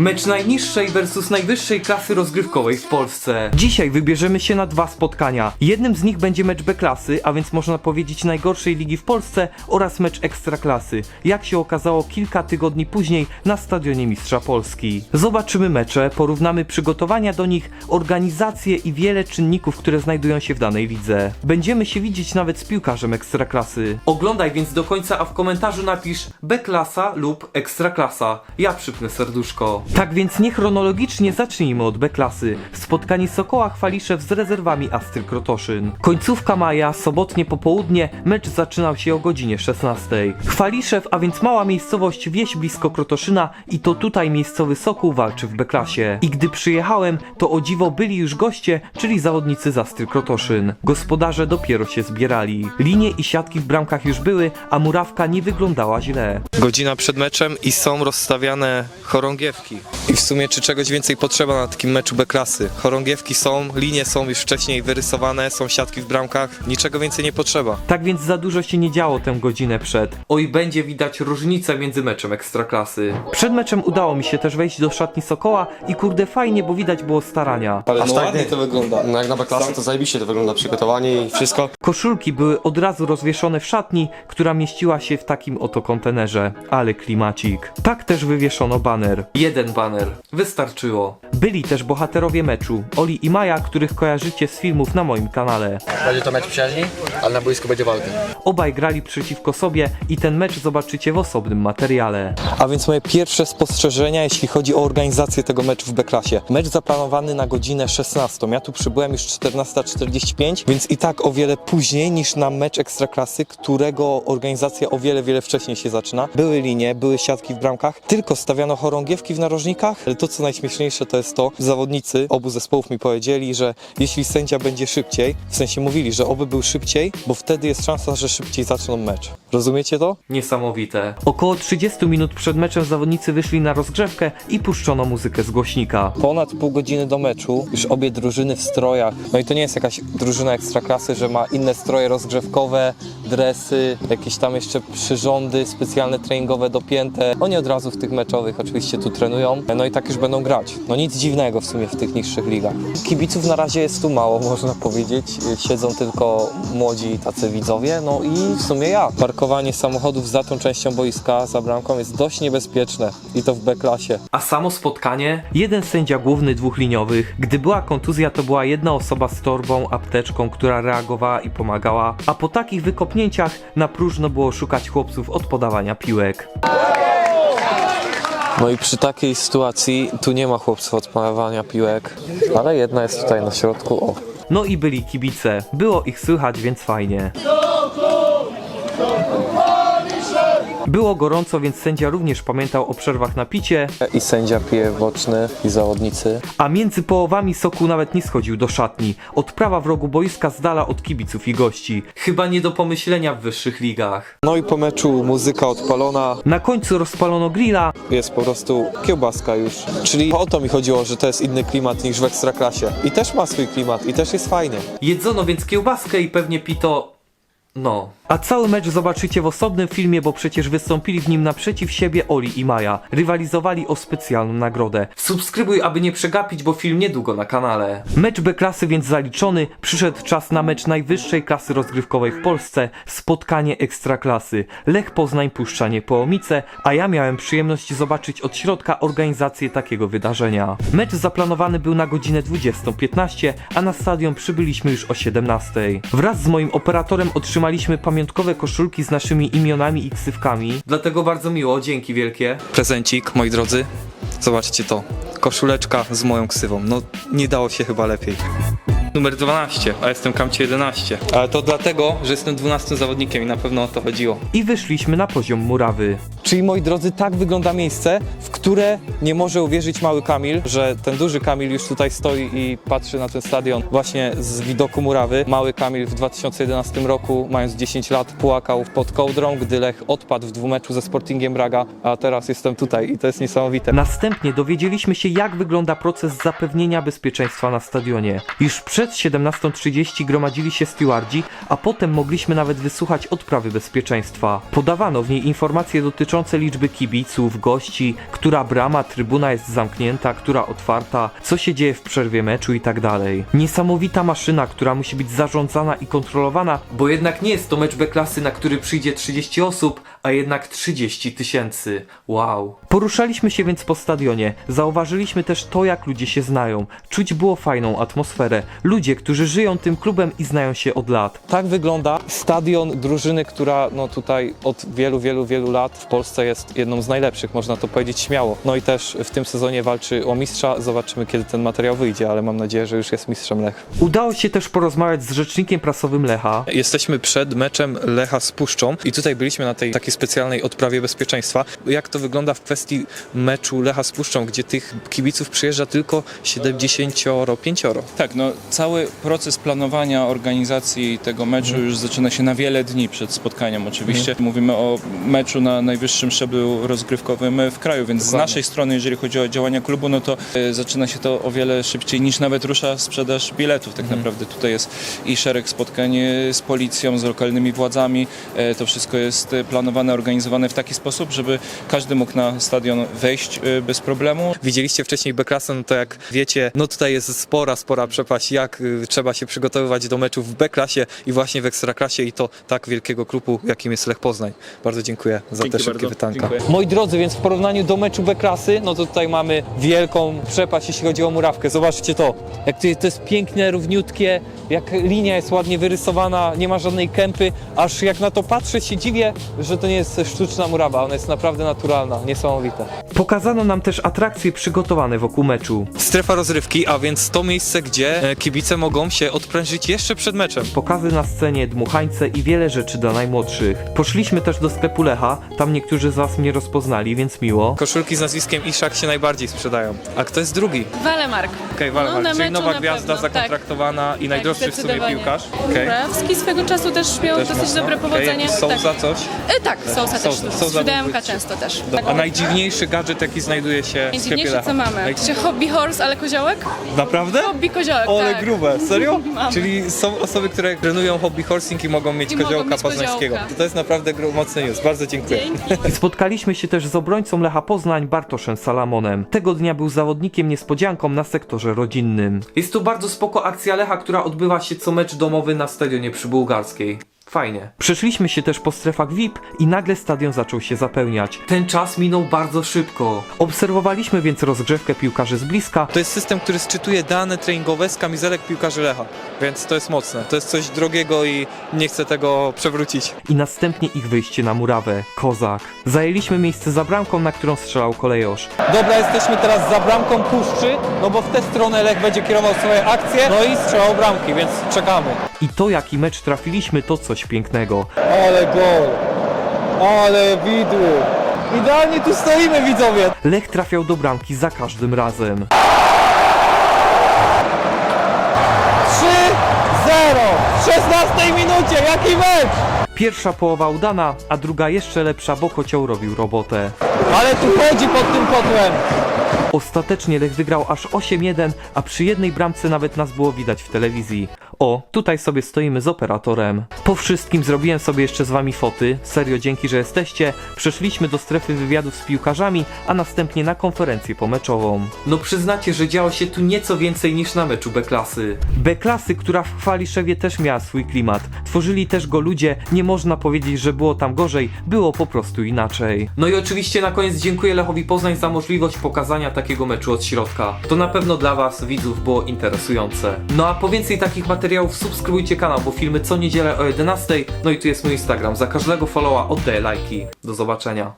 Mecz najniższej versus najwyższej klasy rozgrywkowej w Polsce. Dzisiaj wybierzemy się na dwa spotkania. Jednym z nich będzie mecz B klasy, a więc można powiedzieć najgorszej ligi w Polsce oraz mecz ekstraklasy. Jak się okazało kilka tygodni później na stadionie Mistrza Polski. Zobaczymy mecze, porównamy przygotowania do nich, organizację i wiele czynników, które znajdują się w danej lidze. Będziemy się widzieć nawet z piłkarzem ekstraklasy. Oglądaj więc do końca, a w komentarzu napisz B klasa lub ekstraklasa. Ja przypnę serduszko. Tak więc nie chronologicznie zacznijmy od B klasy. Spotkanie Sokoła Chwaliszew z rezerwami Astry Krotoszyn. Końcówka maja, sobotnie popołudnie, mecz zaczynał się o godzinie 16. Chwaliszew, a więc mała miejscowość wieś blisko Krotoszyna i to tutaj miejscowy Sokół walczy w B klasie. I gdy przyjechałem, to o dziwo byli już goście, czyli zawodnicy z Astry Krotoszyn. Gospodarze dopiero się zbierali. Linie i siatki w bramkach już były, a murawka nie wyglądała źle. godzina przed meczem i są rozstawiane chorągiewki. I w sumie czy czegoś więcej potrzeba na takim meczu B-klasy? Chorągiewki są, linie są już wcześniej wyrysowane, są siatki w bramkach, niczego więcej nie potrzeba. Tak więc za dużo się nie działo tę godzinę przed. Oj, będzie widać różnicę między meczem ekstraklasy. Przed meczem udało mi się też wejść do szatni Sokoła i kurde fajnie, bo widać było starania. Ale Aż no tak ładnie nie. to wygląda. No jak na B-klasy to zajebiście to wygląda, przygotowanie i wszystko. Koszulki były od razu rozwieszone w szatni, która mieściła się w takim oto kontenerze. Ale klimacik. Tak też wywieszono baner. Jeden baner. Wystarczyło. Byli też bohaterowie meczu, Oli i Maja, których kojarzycie z filmów na moim kanale. Będzie to mecz przyjaźni, ale na boisku będzie walka. Obaj grali przeciwko sobie i ten mecz zobaczycie w osobnym materiale. A więc moje pierwsze spostrzeżenia, jeśli chodzi o organizację tego meczu w B-klasie. Mecz zaplanowany na godzinę 16. Ja tu przybyłem już 14.45, więc i tak o wiele później niż na mecz ekstraklasy, którego organizacja o wiele, wiele wcześniej się zaczyna. Były linie, były siatki w bramkach, tylko stawiano chorągiewki w narożnikach. Ale to, co najśmieszniejsze, to jest to, zawodnicy obu zespołów mi powiedzieli, że jeśli sędzia będzie szybciej, w sensie mówili, że oby był szybciej, bo wtedy jest szansa, że szybciej zaczną mecz. Rozumiecie to? Niesamowite. Około 30 minut przed meczem zawodnicy wyszli na rozgrzewkę i puszczono muzykę z głośnika. Ponad pół godziny do meczu, już obie drużyny w strojach. No i to nie jest jakaś drużyna ekstraklasy, że ma inne stroje rozgrzewkowe, dresy, jakieś tam jeszcze przyrządy specjalne treningowe dopięte. Oni od razu w tych meczowych oczywiście tu trenują, no i tak już będą grać. No nic dziwnego w sumie w tych niższych ligach. Kibiców na razie jest tu mało, można powiedzieć. Siedzą tylko młodzi tacy widzowie, no i w sumie ja. Parkowanie samochodów za tą częścią boiska, za bramką jest dość niebezpieczne i to w B-klasie. A samo spotkanie? Jeden sędzia główny dwóch liniowych. Gdy była kontuzja, to była jedna osoba z torbą, apteczką, która reagowała i pomagała. A po takich wykopnięciach na próżno było szukać chłopców od podawania piłek. No i przy takiej sytuacji tu nie ma chłopców od podawania piłek, ale jedna jest tutaj na środku. O. No i byli kibice. Było ich słychać, więc fajnie. Było gorąco, więc sędzia również pamiętał o przerwach na picie, I sędzia pije boczny i zawodnicy. a między połowami soku nawet nie schodził do szatni. Odprawa w rogu boiska z dala od kibiców i gości. Chyba nie do pomyślenia w wyższych ligach. No i po meczu muzyka odpalona, Na końcu rozpalono grilla, jest po prostu kiełbaska już. Czyli o to mi chodziło, że to jest inny klimat niż w ekstraklasie. I też ma swój klimat i też jest fajny. jedzono więc kiełbaskę i pewnie pito... No. A cały mecz zobaczycie w osobnym filmie, bo przecież wystąpili w nim naprzeciw siebie Oli i Maja. Rywalizowali o specjalną nagrodę. Subskrybuj, aby nie przegapić, bo film niedługo na kanale. Mecz B klasy więc zaliczony. Przyszedł czas na mecz najwyższej klasy rozgrywkowej w Polsce. Spotkanie ekstraklasy. Lech Poznań Puszczanie Połomice, a ja miałem przyjemność zobaczyć od środka organizację takiego wydarzenia. Mecz zaplanowany był na godzinę 20.15, a na stadion przybyliśmy już o 17.00. Wraz z moim operatorem otrzymaliśmy pamiątkowe koszulki z naszymi imionami i ksywkami. Dlatego bardzo miło, dzięki wielkie. Prezencik, moi drodzy. Zobaczcie to. Koszuleczka z moją ksywą. No nie dało się chyba lepiej. Numer 12, a jestem kamcie 11. Ale to dlatego, że jestem 12 zawodnikiem i na pewno o to chodziło. I wyszliśmy na poziom murawy. Czyli moi drodzy, tak wygląda miejsce, w które nie może uwierzyć mały Kamil, że ten duży Kamil już tutaj stoi i patrzy na ten stadion właśnie z widoku murawy. Mały Kamil w 2011 roku, mając 10 lat, płakał pod kołdrą, gdy Lech odpadł w dwumeczu ze Sportingiem Braga, a teraz jestem tutaj i to jest niesamowite. Następnie dowiedzieliśmy się, jak wygląda proces zapewnienia bezpieczeństwa na stadionie. Już przed Przed 17.30 gromadzili się stewardzi, a potem mogliśmy nawet wysłuchać odprawy bezpieczeństwa. Podawano w niej informacje dotyczące liczby kibiców, gości, która brama, trybuna jest zamknięta, która otwarta, co się dzieje w przerwie meczu i tak. Niesamowita maszyna, która musi być zarządzana i kontrolowana, bo jednak nie jest to mecz B-klasy, na który przyjdzie 30 osób, a jednak 30 tysięcy. Wow. Poruszaliśmy się więc po stadionie. Zauważyliśmy też to, jak ludzie się znają. Czuć było fajną atmosferę. Ludzie, którzy żyją tym klubem i znają się od lat. Tak wygląda stadion drużyny, która no tutaj od wielu, wielu, wielu lat w Polsce jest jedną z najlepszych, można to powiedzieć śmiało. No i też w tym sezonie walczy o mistrza. Zobaczymy, kiedy ten materiał wyjdzie, ale mam nadzieję, że już jest mistrzem Lech. Udało się też porozmawiać z rzecznikiem prasowym Lecha. Jesteśmy przed meczem Lecha z Puszczą i tutaj byliśmy na tej takiej specjalnej odprawie bezpieczeństwa. Jak to wygląda w kwestii meczu Lecha z Puszczą, gdzie tych kibiców przyjeżdża tylko 75? Tak, no cały proces planowania organizacji tego meczu już zaczyna się na wiele dni przed spotkaniem oczywiście. Mówimy o meczu na najwyższym szczeblu rozgrywkowym w kraju, więc z Dokładnie. naszej strony, jeżeli chodzi o działania klubu, no to e, zaczyna się to o wiele szybciej niż nawet rusza sprzedaż biletów. Tak naprawdę tutaj jest i szereg spotkań e, z policją, z lokalnymi władzami. E, To wszystko jest planowane, organizowane w taki sposób, żeby każdy mógł na stadion wejść e, bez problemu. Widzieliście wcześniej B-klasę, no to jak wiecie, no tutaj jest spora, spora przepaść, jak y, trzeba się przygotowywać do meczów w B-klasie i właśnie w Ekstraklasie i to tak wielkiego klubu, jakim jest Lech Poznań. Bardzo dziękuję za Dzięki te szybkie bardzo. pytanka. Dziękuję. Moi drodzy, więc w porównaniu do meczu B-klasy, no to tutaj mamy wielką przepaść, jeśli chodzi o murawkę. Zobaczcie to, jak to jest, to jest piękne, równiutkie, jak linia jest ładnie wyrysowana, nie ma żadnej kępy, aż jak na to patrzę się dziwię, że to nie jest sztuczna murawa, ona jest naprawdę naturalna, niesamowita. Pokazano nam też atrakcje przygotowane wokół meczu. Strefa rozrywki, a więc to miejsce, gdzie e, kibice mogą się odprężyć jeszcze przed meczem. Pokazy na scenie, dmuchańce i wiele rzeczy dla najmłodszych. Poszliśmy też do sklepu Lecha, tam niektórzy z was mnie rozpoznali, więc miło. Koszulki z nazwiskiem Iszak się najbardziej sprzedają. A kto jest drugi? Walemark. Okej, No, okay, na czyli meczu nowa na gwiazda pewno, tak. zakontraktowana i najdroższy w sumie zdecydowanie. piłkarz. Okej. Murawski swego czasu też miał Też dosyć mocno. dobre powodzenie. Okej, Souza tak. coś? E, tak, Sousa też. Sousa- Sousa Siódemka często też. A najdziwniejszy gadżet, jaki znajduje się w Lecha? co mamy? Naj- Czy hobby horse, ale koziołek? Naprawdę? Hobby koziołek, Ole tak. grube, serio? Czyli są osoby, które trenują hobby horsing i mogą mieć I mogą koziołka mieć poznańskiego. koziołka. To jest naprawdę mocny news. Bardzo dziękuję. Dzięki. Spotkaliśmy się też z obrońcą Lecha Poznań Bartoszem Salamonem. Tego dnia był zawodnikiem niespodzianką na sektorze rodzinnym. Jest to bardzo spoko akcja Lecha, która odbywa się co mecz domowy na stadionie przy Bułgarskiej. Fajnie. Przeszliśmy się też po strefach VIP i nagle stadion zaczął się zapełniać. Ten czas minął bardzo szybko. Obserwowaliśmy więc rozgrzewkę piłkarzy z bliska, To jest system, który sczytuje dane treningowe z kamizelek piłkarzy Lecha. Więc to jest mocne. To jest coś drogiego i nie chcę tego przewrócić. i następnie ich wyjście na murawę. Kozak. Zajęliśmy miejsce za bramką, na którą strzelał kolejosz. Dobra, jesteśmy teraz za bramką Puszczy, no bo w tę stronę Lech będzie kierował swoje akcje, no i strzelał bramki, więc czekamy. I to jaki mecz trafiliśmy to coś pięknego. Ale gol! Ale widły! Idealnie tu stoimy, widzowie! Lech trafiał do bramki za każdym razem. 3-0! W 16 minucie, jaki mecz! Pierwsza połowa udana, a druga jeszcze lepsza, bo kocioł robił robotę. Ale tu chodzi pod tym kotłem! Ostatecznie Lech wygrał aż 8-1, a przy jednej bramce nawet nas było widać w telewizji. O, tutaj sobie stoimy z operatorem. Po wszystkim zrobiłem sobie jeszcze z wami foty. Serio, dzięki, że jesteście. Przeszliśmy do strefy wywiadów z piłkarzami, a następnie na konferencję pomeczową. No przyznacie, że działo się tu nieco więcej niż na meczu B-klasy. B-klasy, która w Chwaliszewie też miała swój klimat. Tworzyli też go ludzie, nie można powiedzieć, że było tam gorzej, było po prostu inaczej. No i oczywiście na koniec dziękuję Lechowi Poznań za możliwość pokazania takiego meczu od środka. To na pewno dla was, widzów, było interesujące. No a po więcej takich materiałów subskrybujcie kanał, bo filmy co niedzielę o 11. No i tu jest mój Instagram. Za każdego followa oddaję lajki. Do zobaczenia.